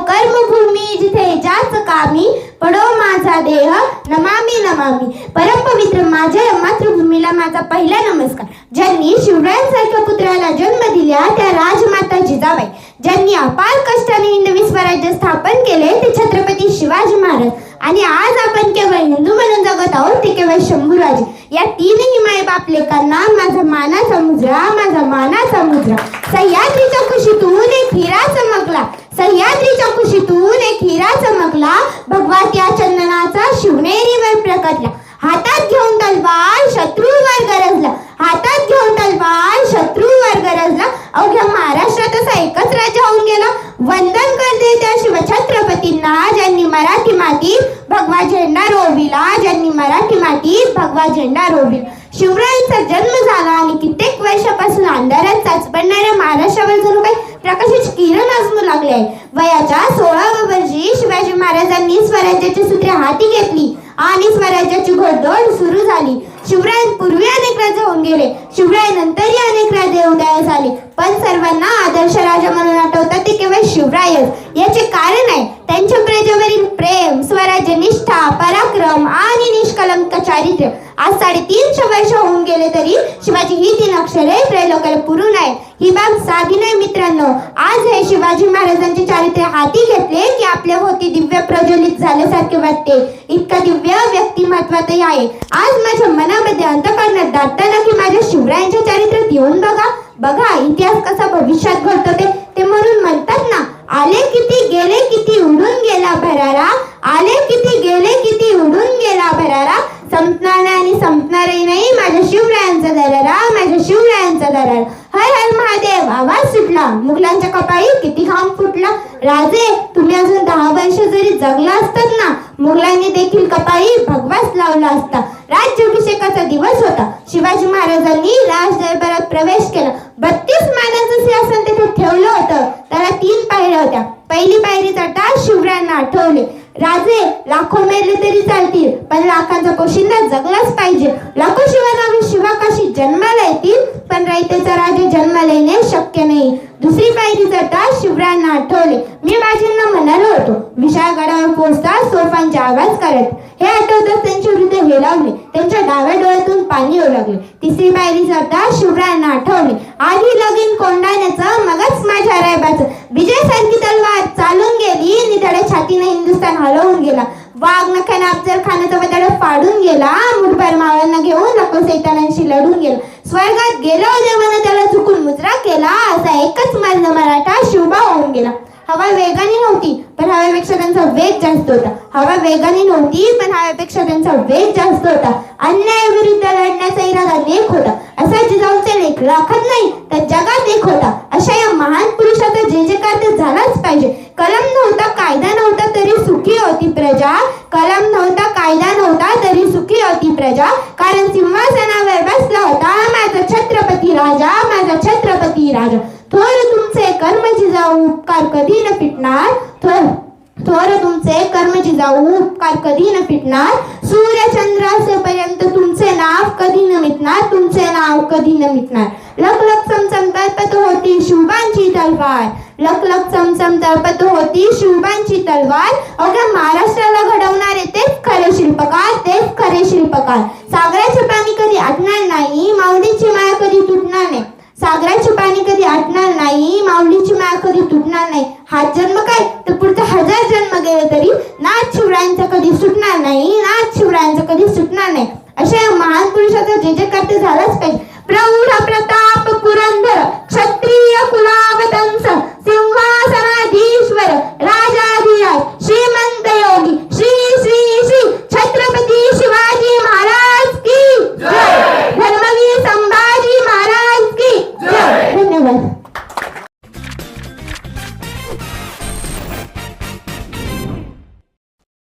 कर्मभूमी जिथे ज्याच कामी पडो माझा देह नमामी नमामी. परमपवित्र माझ्या मातृभूमीला माझा पहिला नमस्कार. ज्यांनी शिवरायांसारख्या पुत्राला जन्म दिला त्या राजमाता जिजाबाई. ज्यांनी अपार कष्टाने हिंदवी स्वराज्य स्थापन केले तीनही लेकांना माझा मानाचा मुजरा माझा मानाचा मुजरा सह्याद्रीच्या कुशीतून एक हिरा चमकला. सह्याद्रीच्या कुशीतून एक हिरा चमकला. भगवत्या चंदनाचा शिवनेरीवर प्रकटला. हातात घेऊन तलवार शत्रूवर गरजला. हातात घेऊन तलवार शत्रूवर गरजला. अवघ्या महाराष्ट्रात असा एकच राजा होऊन गेला. वंदन करते त्या शिवछत्रपतींना ज्यांनी मराठी मातीत भगवा झेंडा रोविला ज्यांनी मराठी मातीत भगवा झेंडा रोविल. शिवरायांचा जन्म झाला आणि कित्येक वर्षापासून अंधारात चाचपडणाऱ्या महाराष्ट्रावर जणू काही प्रकाशाची किरण आजमू लागले आहे. वयाच्या सोळाव्या वर्षी शिवाजी महाराजांनी स्वराज्याची सूत्रे हाती घेतली आणि स्वराज्याची घोडदौड सुरू झाली. शिवरायांपूर्वी अनेक राजे होऊन गेले. शिवरायांनंतरही अनेक राजे उदयास आले. पण सर्वांना आदर्श राजा म्हणून आठवतात ते केवळ शिवरायच. याचे कारण आहे त्यांच्या प्रजेवरील प्रेम स्वराज्य निष्ठा पराक्रम आणि निष्कलंक चारित्र्य आज साडेतीनशे वर्ष होऊन गेले तरी शिवाजी ही तीन अक्षरे त्रैलोकाला पुरून आहे ही बाब साधी नाही मित्रांनो. आज हे शिवाजी महाराजांचे चारित्र्य हाती घेतले की आपल्या होती दिव्य प्रज्वलित झाल्यासारखे वाटते. इतका दिव्य व्यक्तिमत्वातही आहे. आज माझ्या मनामध्ये अंतकरणात दाटताना की माझ्या शिवरायांच्या चारित्र्यात येऊन बघा. बघा इतिहास कसा भविष्यात घडतो ते. ते म्हणून म्हणतात ना आले किती गेले किती गेला भरारा? आले किती गेले किती उडून गेला भरारा? संपणारा आणि संपणारही नाही माझ्या शिवरायांचा दरारा माझ्या शिवरायांचा दरारा. हर हर महादेव आवाज सुटला. मुघलांच्या कपाळी किती घाम फुटला. राजे तुम्ही अजून दहा वर्ष जरी जगला असतात ना मुघलांनी देखील कपाळी भगवास लावला असता. राज्याभिषेकाचा दिवस होता. शिवाजी महाराजांनी राज दरबारात प्रवेश केला. बत्तीस मानाचं सिंहासन तिथे ठेवलं होतं. त्याला तीन पायऱ्या होत्या. पहिली पायरी चढता शिवरायांना आठवले. राजे लाखो मेले तरी चालतील पण लाखांचा पोशिंदा जगलाच पाहिजे. लाखो शिवनावे शिवाकाशी जन्माला येतील पण रायतेचा राजे जन्माला येणे शक्य नाही. दुसरी पायरी चढता शिवरायांना आठवले. मी माझ्यांना म्हणालो होतो विशाळ गडावर पोहोचता सोफांचे आवाज करत. हे आठवताच त्यांचे हृदय हेरावले त्यांच्या डाव्या डोळ्यातून पाणी येऊ लागले. तिसरी पायरी जाता शिवरायांना आठवले. आधी लगीन कोंडाण्याचं मगच माझ्या रायबाचं. विजय सारखी तलवार चालून गेली निधड्या छातीने हिंदुस्थान हलवून गेला. वाघ नख्याने अफजल खानाचा बदल फाडून गेला. मुठभर मावळ्यांना घेऊन नको सैतानांशी लढून गेला. स्वर्गात गेलो जेव्हा त्याला चुकून मुजरा केला असा एकच मार्ग मराठा शिवबा होऊन गेला हवा वेगाने नव्हती पण हवेपेक्षा त्यांचा वेग जास्त होता. हवा वेगाने नव्हती पण हवेपेक्षा त्यांचा वेग जास्त होता. अन्यायाविरुद्ध लढण्याचा इरादा लेख होता. असा जिजाऊचा लेख राखत नाही तर जगात एक होता. अशा या महान पुरुषाचा जे जे कार्य झालाच पाहिजे. कलम नव्हता कायदा नव्हता तरी सुखी होती प्रजा. कलम नव्हता कायदा नव्हता तरी सुखी होती प्रजा. कारण सिंहासनावर बसला होता माझा छत्रपती राजा माझा छत्रपती राजा. थोर तुमचे कर्म जिजाऊ उपकार कधी न फिटणार? थोर थोर तुमचे कर्म जिजाऊ उपकार कधी न फिटणार? सूर्य चंद्र असेपर्यंत तुमचे नाव कधी न मिटणार? तुमचे नाव कधी न मिटणार? लख लख चमचम तळपत होती शुभांची तलवार. लख लख चमचम तळपत होती शुभांची तलवार. अवघ्या महाराष्ट्राला घडवणारे तेच खरे शिल्पकार तेच खरे शिल्पकार. सागराचे प्राणी कधी आटणार नाही? माऊली सागराचे पाणी कधी आटणार नाही माऊलीची माळ कधी तुटणार नाही. हा जन्म काय? तर पुढचा हजार जन्म गेले तरी नाथ शिवरायांचा कधी सुटणार नाही नाथ शिवरायांचा कधी सुटणार नाही. अशा महान पुरुषाचा जे जे कार्य झालाच पाहिजे. प्रौढ प्रताप पुरंदर क्षत्रिय कुलावतंस